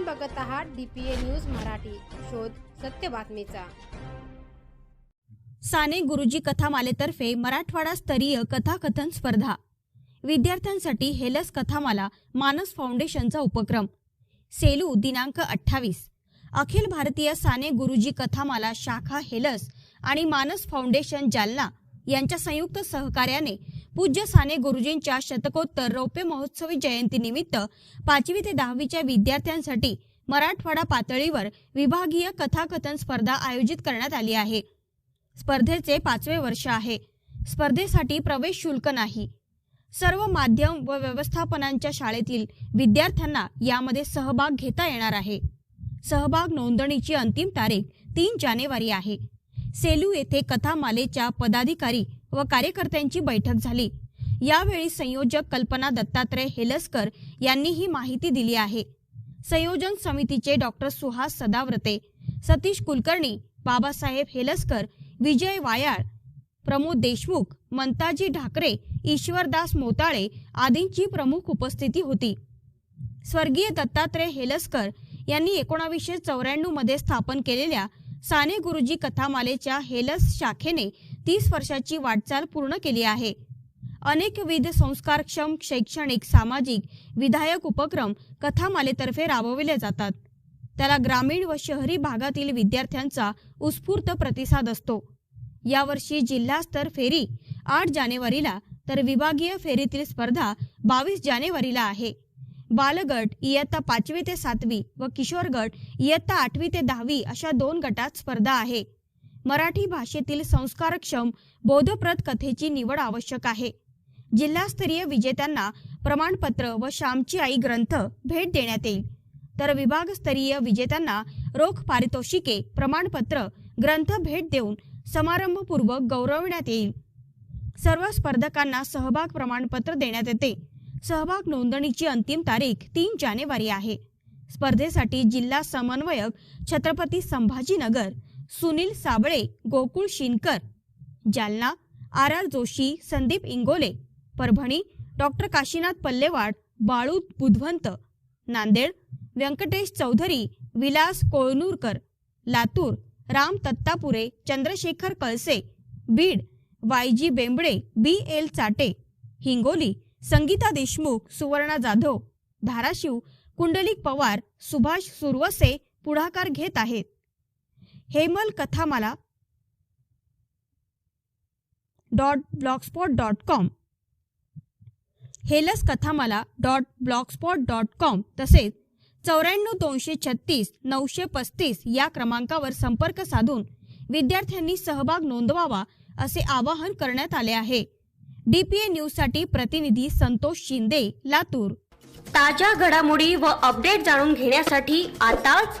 आपण बघत आहात डीपीए न्यूज मराठी. शोध सत्य बातमीचा. साने गुरुजी कथामालेतर्फे मराठवाडा स्तरीय कथाकथन स्पर्धा. विद्यार्थ्यांसाठी हेलस कथामाला मानस फाउंडेशनचा उपक्रम. सेलू दिनांक अठ्ठावीस. अखिल भारतीय साने गुरुजी कथामाला शाखा हेलस आणि मानस फाउंडेशन जालना यांच्या संयुक्त सहकार्याने पूज्य साने गुरुजींच्या शतकोत्तर रौप्य महोत्सवी जयंतीनिमित्त पाचवी ते दहावीच्या विद्यार्थ्यांसाठी मराठवाडा पातळीवर विभागीय कथाकथन स्पर्धा आयोजित करण्यात आली आहे. स्पर्धेचे पाचवे वर्ष आहे. स्पर्धेसाठी प्रवेश शुल्क नाही. सर्व माध्यम व व्यवस्थापनांच्या शाळेतील विद्यार्थ्यांना यामध्ये सहभाग घेता येणार आहे. सहभाग नोंदणीची अंतिम तारीख तीन जानेवारी आहे. सेलू येथे कथामालेच्या पदाधिकारी व कार्यकर्त्यांची बैठक झाली. यावेळी संयोजक कल्पना दत्तात्रय हेलसकर यांनी ही माहिती दिली आहे. संयोजन समितीचे डॉक्टर सुहास सदाव्रते सतीश कुलकर्णी बाबासाहेब हेलसकर विजय वायाळ प्रमोद देशमुख मंताजी ढाकरे ईश्वरदास मोताळे आदींची प्रमुख उपस्थिती होती. स्वर्गीय दत्तात्रय हेलसकर यांनी एकोणावीसशे चौऱ्याण्णवमध्ये स्थापन केलेल्या साने गुरुजी कथामालेच्या हेलस शाखेने तीस वर्षाची वाटचाल पूर्ण केली आहे. अनेकविध संस्कारक्षम शैक्षणिक सामाजिक विधायक उपक्रम कथामालेतर्फे राबविले जातात. त्याला ग्रामीण व शहरी भागातील विद्यार्थ्यांचा उत्स्फूर्त प्रतिसाद असतो. यावर्षी जिल्हास्तर फेरी आठ जानेवारीला तर विभागीय फेरीतील स्पर्धा बावीस जानेवारीला आहे. बालगट इयत्ता पाचवी ते सातवी व किशोर गट इयत्ता आठवी ते दहावी अशा दोन गटात स्पर्धा आहे. मराठी भाषेतील संस्कारक्षम बोधप्रद कथेची निवड आवश्यक आहे. जिल्हास्तरीय विजेत्यांना प्रमाणपत्र व श्यामची आई ग्रंथ भेट देण्यात येईल. तर विभागस्तरीय विजेत्यांना रोख पारितोषिके प्रमाणपत्र ग्रंथ भेट देऊन समारंभपूर्वक गौरवण्यात येईल. सर्व स्पर्धकांना सहभाग प्रमाणपत्र देण्यात येते. सहभाग नोंदणीची अंतिम तारीख तीन जानेवारी आहे. स्पर्धेसाठी जिल्हा समन्वयक Chhatrapati Sambhajinagar Sunil Sable Gokul Shinkar Jalna R R Joshi Sandeep Ingole Parbhani doctor Kashinath Pallewad Balu Budhwant Nanded Venkatesh Chaudhari Vilas Kolnurkar Latur Ram Tattapure Chandrashekhar Kalse Beed Y G Bembde B L Chate Hingoli Sangeeta Deshmukh Suvarna Jadhav Dharashiv Kundlik Pawar Subhash Suravase पुढाकार घेत आहेत. Hemal Kathamala dot blogspot dot com. हेलस Kathamala dot blogspot dot com तसेच चौऱ्याण्णव दोनशे छत्तीस नऊशे पस्तीस या क्रमांकावर संपर्क साधून विद्यार्थ्यांनी सहभाग नोंदवावा असे आवाहन करण्यात आले आहे. डीपीए न्यूजसाठी प्रतिनिधी संतोष शिंदे लातूर. ताज्या घडामोडी व अपडेट जाणून घेण्यासाठी आताच